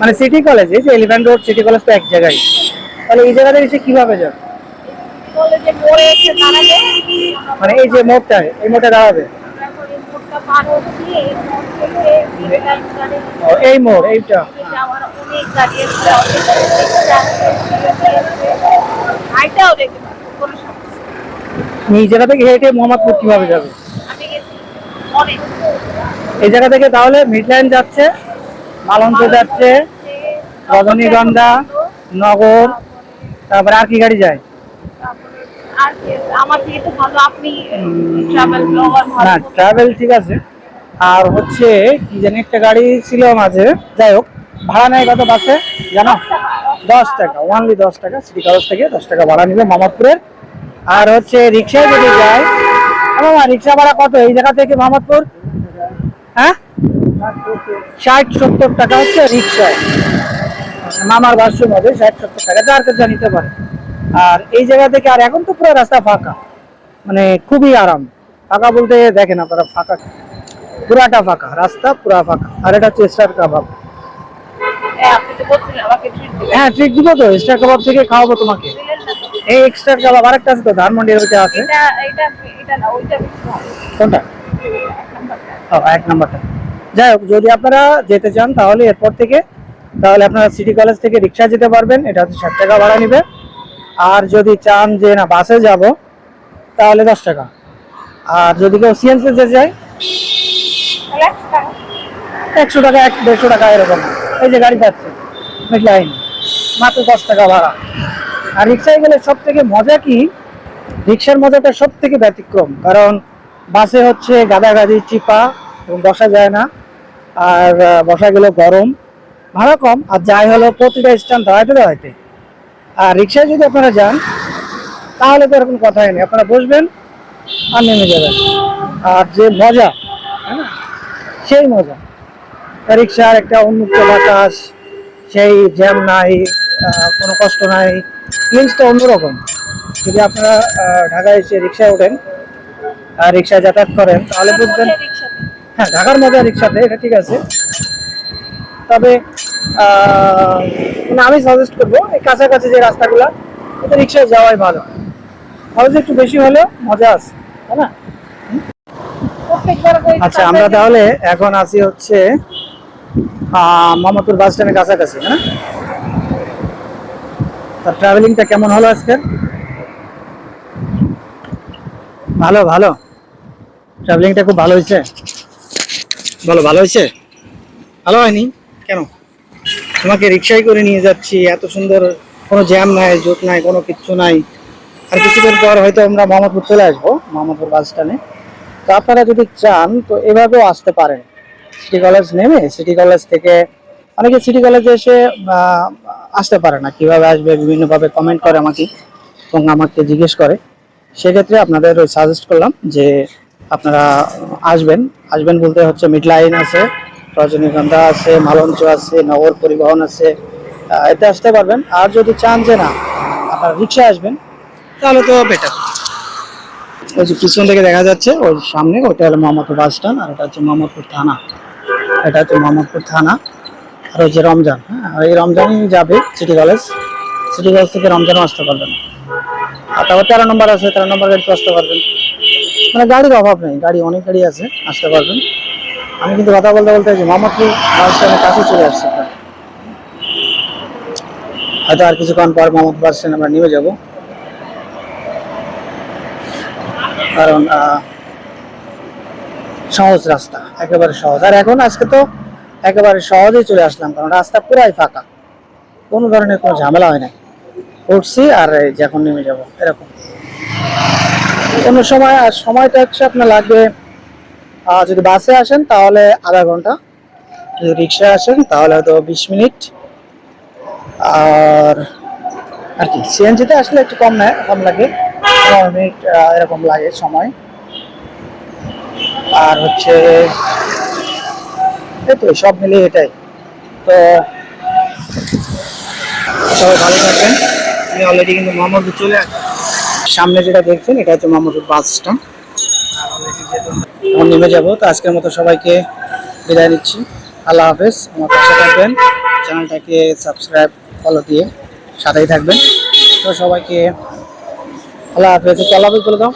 মানে city college এই যে এলিফ্যান্ট রোড সিটি কলেজ তো এক জায়গায়। তাহলে এই জায়গাতে এসে কীভাবে যাবে? মানে এই যে মোড়টা এই মোড়টা দাঁড়াবে? এই মোড় এইটা। এই জায়গা থেকে হেঁটে মোহাম্মদপুর কীভাবে যাবে? এই জায়গা থেকে তাহলে মিডল্যান্ড যাচ্ছে। মালঞ্চ যাচ্ছে রজনীগন্ধা নগর তারপরে আর কি গাড়ি যায়? না ট্রাভেল ঠিক আছে। আর হচ্ছে কি জানি একটা গাড়ি ছিল মাঝে যাই হোক ভাড়া নেয় কত বাসে জানো? দশ টাকা ওনলি দশ টাকা সিটি কলেজ থেকে দশ টাকা ভাড়া নিবে মোহাম্মদপুরের আর হচ্ছে রিক্সায় যদি যায় রিক্সা ভাড়া কত? এই জায়গা থেকে মোহাম্মদপুর হ্যাঁ? ষাট সত্তর টাকা হচ্ছে রিক্সায় মামার বাসুর হবে ষাট সত্তর টাকা যার কাছে নিতে পারে। আর এই জায়গা থেকে আর এখন তো পুরো রাস্তা ফাঁকা। মানে খুবই আরাম। ফাঁকা বলতে দেখেন আপনারা ফাঁকা পুরাটা ফাঁকা রাস্তা পুরা ফাঁকা। আর এটা হচ্ছে স্টার কাবাব। হ্যাঁ, ট্রিট দিবেন। হ্যাঁ দিব তো স্টার কাবাব থেকে খাওয়াবো তোমাকে? এই এক্সট্রা কাবাব আরেকটা আছে তো ধানমন্ডির ওইটা আছে। কোনটা? ও, এক নাম্বারটা। যাই হোক, যদি আপনারা যেতে চান তাহলে এরপর থেকে, তাহলে আপনারা সিটি কলেজ থেকে রিক্সা যেতে পারবেন, এটা হচ্ছে ষাট টাকা ভাড়া নেবে। আর যদি চান যে না, বাসে যাব, তাহলে দশ টাকা। আর যদি কেউ সিএনসি যেতে চায়, একশো টাকা, এক, দেড়শো টাকা, এরকম। এই যে গাড়ি যাচ্ছে লাইন মাত্র দশ টাকা ভাড়া। আর রিক্সায় গেলে সব থেকে মজা কি? রিক্সার মজাটা সব থেকে ব্যতিক্রম। কারণ বাসে হচ্ছে গাদাগাদি চিপা এবং বসা যায় না। আর আহ, বসা গেলে গরম ভাড়া কম আর যাই হলো প্রতিটা স্ট্যান্ড দাঁড়াইতে দাঁড়াইতে। আর রিক্সায় যদি আপনারা যান তাহলে তো এরকম কথাই নেই। আপনারা বসবেন আর নেমে যাবেন। আর যে মজা হ্যাঁ সেই মজা। রিক্সার একটা উন্মুক্ত বাতাস সেই জ্যাম নাই কোনো কষ্ট নাই। ফিলিংসটা অন্যরকম। যদি আপনারা ঢাকায় এসে রিক্সায় ওঠেন আর রিক্সায় যাতায়াত করেন তাহলে বুঝবেন হ্যাঁ ঢাকার মজা রিক্সাতে এটা ঠিক আছে। তবে মানে আমি সাজেস্ট করব, এই কাছাকাছি যে রাস্তাগুলো ওতে রিক্সায় যাওয়াই ভালো। খরচ একটু বেশি হলেও মজা আছে, তাই না? আচ্ছা আমরা তাহলে এখন আছি হচ্ছে মোহাম্মদপুর বাস স্ট্যান্ডের কাছাকাছি হ্যাঁ তার ট্রাভেলিংটা কেমন হলো আজকের? ভালো ভালো। ট্রাভেলিংটা খুব ভালো হয়েছে? বলো, ভালো হয়েছে? ভালো হয়নি? কেন? তোমাকে রিক্সায় করে নিয়ে যাচ্ছি, এত সুন্দর কোনো জ্যাম নাই, জোট নাই, কোনো কিচ্ছু নাই। আর কিছুদিন পর হয়তো আমরা মোহাম্মদপুর চলে আসব, মোহাম্মদপুর বাস স্ট্যান্ডে। তো আপনারা যদি চান, তো এভাবেও আসতে পারেন। সিটি কলেজ নেমে সিটি কলেজ থেকে অনেকে সিটি কলেজে এসে আসতে পারে না। কীভাবে আসবে, বিভিন্নভাবে কমেন্ট করে আমাকে এবং আমাকে জিজ্ঞেস করে। সেক্ষেত্রে আপনাদের সাজেস্ট করলাম যে আপনারা আসবেন। আসবেন বলতে হচ্ছে মিড লাইন আছে, রজনীগন্ধা আছে, মালঞ্চ আছে, নগর পরিবহন আছে এতে আসতে পারবেন। আর যদি চান যে না, আপনারা রিক্সা আসবেন, তাহলে তো বেটার ওই যে পিছন থেকে দেখা যাচ্ছে, ওই সামনে ওটা হলো মোহাম্মদপুর বাস স্ট্যান্ড আর এটা হচ্ছে মোহাম্মদপুর থানা। এটা হচ্ছে মোহাম্মদপুর থানা। আর ওই যে রমজান হ্যাঁ এই রমজানই যাবে সিটি কলেজ সিটি কলেজ থেকে রমজানও আসতে পারবেন। আর তারপর তেরো নম্বর আছে, তেরো নম্বর গাড়িতে আসতে পারবেন। মানে গাড়ির অভাব নেই, গাড়ি, অনেক গাড়ি আছে, আসতে পারবেন। আমি কিন্তু কথা বলতে বলতে যে মোহাম্মদপুর বাস স্ট্যান্ডের কাছে চলে আসছি। হয়তো আর কিছুক্ষণ পর মোহাম্মদপুর বাস স্ট্যান্ড আমরা নেমে যাব। কারণ সহজ রাস্তা, একেবারে সহজ। আর এখন আজকে তো একেবারে সহজেই চলে আসলাম, কারণ রাস্তা পুরাই ফাঁকা। কোনো ধরনের কোনো ঝামেলা হয় না উঠছি আর যখন নেমে যাব, এরকম। কোনো সময়, আর সময়টা হচ্ছে আপনার লাগবে যদি বাসে আসেন তাহলে আধা ঘণ্টা, যদি রিক্সায় আসেন তাহলে হয়তো বিশ মিনিট। আর আর কি, সিএনজিতে আসলে একটু কম নেয়, কম লাগে, পনেরো মিনিট এরকম লাগে সময়। আর হচ্ছে, এই তো সব মিলিয়ে এটাই। তো, সবাই ভালো থাকবেন। আমি অলরেডি কিন্তু মোহাম্মদপুর চলে আসছি। সামনে যেটা দেখছেন, এটা হচ্ছে মামুটুর বাস স্ট্যান্ড। আমরা নেমে যাব, তো আজকের মতো সবাইকে বিদায় নিচ্ছি। আল্লাহ হাফেজ, আমার পাশে থাকবেন। চ্যানেলটাকে সাবস্ক্রাইব ফলো দিয়ে সাথেই থাকবেন। তো সবাইকে আল্লাহ হাফেজ। আল্লাহ হাফেজ বলে দাও।